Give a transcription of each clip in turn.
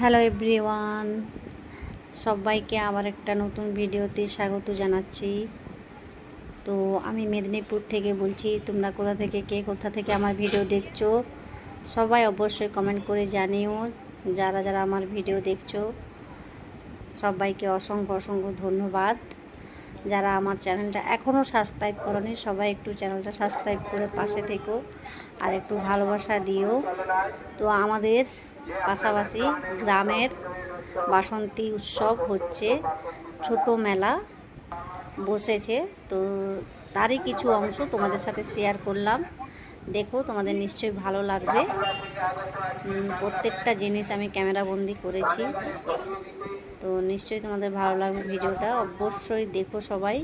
Hello everyone সবাইকে আবার একটা নতুন ভিডিওতে স্বাগত জানাচ্ছি। তো আমি মেদিনীপুর থেকে বলছি, তোমরা কোথা থেকে, কে কোথা থেকে আমার ভিডিও দেখছ? সবাই অবশ্যই কমেন্ট করে জানিও। যারা যারা আমার ভিডিও দেখছ, সবাইকে অসংখ্য অসংখ্য ধন্যবাদ। যারা আমার চ্যানেলটা এখনও সাবস্ক্রাইব করনি, সবাই একটু চ্যানেলটা সাবস্ক্রাইব করে পাশে থেকো আর একটু ভালোবাসা দিও। তো আমাদের পাশাপাশি গ্রামের বাসন্তী উৎসব হচ্ছে, ছোট মেলা বসেছে। তো তারই কিছু অংশ তোমাদের সাথে শেয়ার করলাম। দেখো, তোমাদের নিশ্চয়ই ভালো লাগবে। প্রত্যেকটা জিনিস আমি ক্যামেরা বন্দি করেছি। তো নিশ্চয়ই তোমাদের ভালো লাগবে ভিডিওটা। অবশ্যই দেখো সবাই।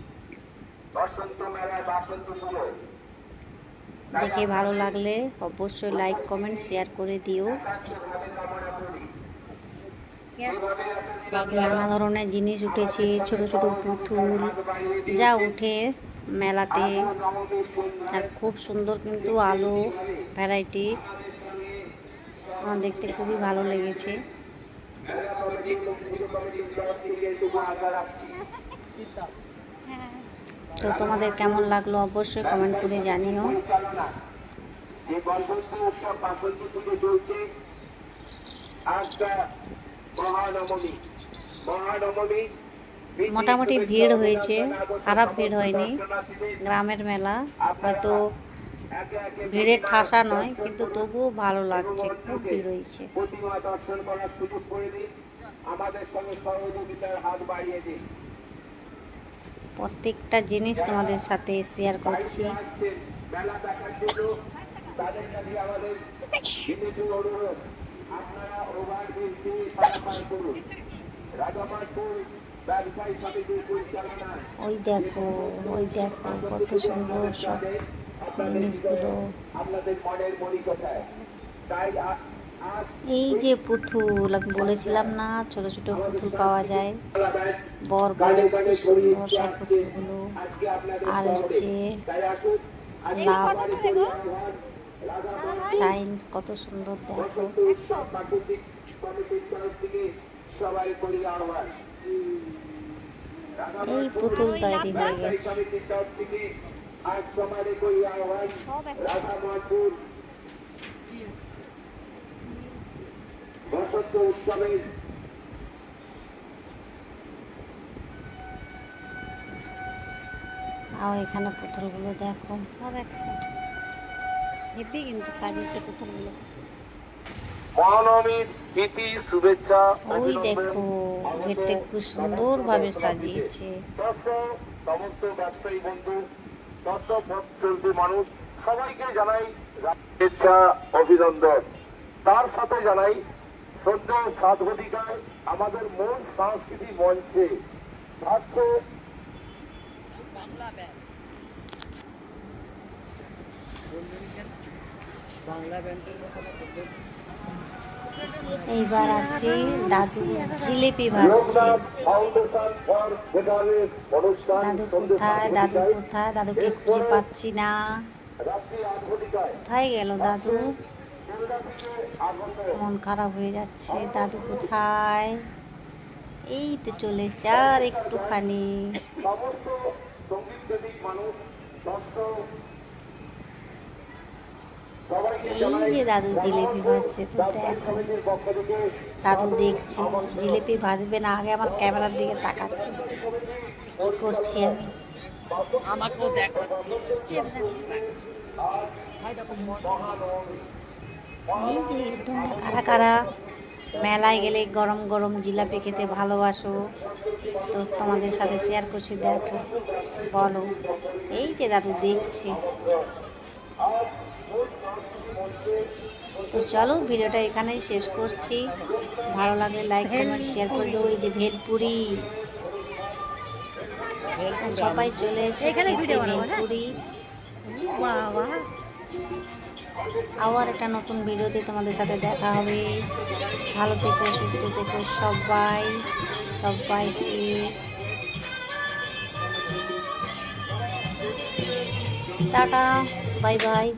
দেখে ভালো লাগলে অবশ্যই লাইক কমেন্ট শেয়ার করে দিও। নানা ধরনের জিনিস উঠেছে ছোট ছোট পুতুল যা উঠে মেলাতে। আর খুব সুন্দর কিন্তু আলো ভ্যারাইটি আমার দেখতে খুবই ভালো লেগেছে। তো তোমাদের কেমন লাগল অবশ্যই কমেন্ট করে জানিও। মোটামুটি ভিড় হয়েছে খারাপ ভিড় হয়নি গ্রামের মেলা হয়তো ভিড়ের ঠাসা নয় কিন্তু তবুও ভালো লাগছে খুব ভিড় হয়েছে। আমাদের সঙ্গে সহযোগিতার হাত বাড়িয়ে দিন। প্রত্যেকটা জিনিস তোমাদের সাথে শেয়ার করছি। ওই দেখো ওই দেখো, কত সুন্দর সব জিনিসগুলো। আপনাদের মনের মনি কোথায় তাই এই যে পুতুল আমি বলেছিলাম না ছোট ছোট পুতুল পাওয়া যায়। বর খুব সুন্দর সব পুতুলগুলো। আর হচ্ছে লাভ সাইন কত সুন্দর দেখো। এই পুতুল তৈরি হয়ে গেছে। আহ্বান উৎসবের আর এখানে পুতুলগুলো দেখো সব একশো। হেভি কিন্তু সাজিয়েছে পুতুলগুলো। ওই দেখো গেটটা খুব সুন্দরভাবে সাজিয়েছে। সমস্ত ব্যবসায়ী বন্ধু দর্শক চলতি মানুষ সবাইকে জানাই শুভেচ্ছা অভিনন্দন। তার সাথে জানাই সদ্য আমাদের মূল সাংস্কৃতিক মঞ্চে থাকছে এইবার আসছি দাদু জিলিপি ভাজছে। দাদু কোথায়? দাদু কোথায়? দাদুকে খুঁজে পাচ্ছি না। কোথায় গেল দাদু? মন খারাপ হয়ে যাচ্ছে দাদু কোথায়? এই তো চলে এসছে আর একটুখানি। এই যে দাদু জিলিপি ভাজছে তো দেখো। দাদু দেখছি জিলিপি ভাজবে না আগে আমার ক্যামেরার দিকে তাকাচ্ছে। কি করছি আমি? আমাকেও দেখা। এই যে তোমরা কারা কারা মেলায় গেলে গরম গরম জিলাপি খেতে ভালোবাসো তো তোমাদের সাথে শেয়ার করছি দেখো বলো। এই যে দাদু দেখছি। তো চলো ভিডিওটা এখানেই শেষ করছি। ভালো লাগলে লাইক কমেন্ট শেয়ার করে দেবো এই যে ভেলপুরি। সবাই চলে এসে হ্যাঁ? ভেলপুরি। বাবা। আবার একটা নতুন ভিডিওতে তোমাদের সাথে দেখা হবে। ভালো থেকো, সুস্থ থেকো সবাই। সবাইকে টাটা, বাই বাই।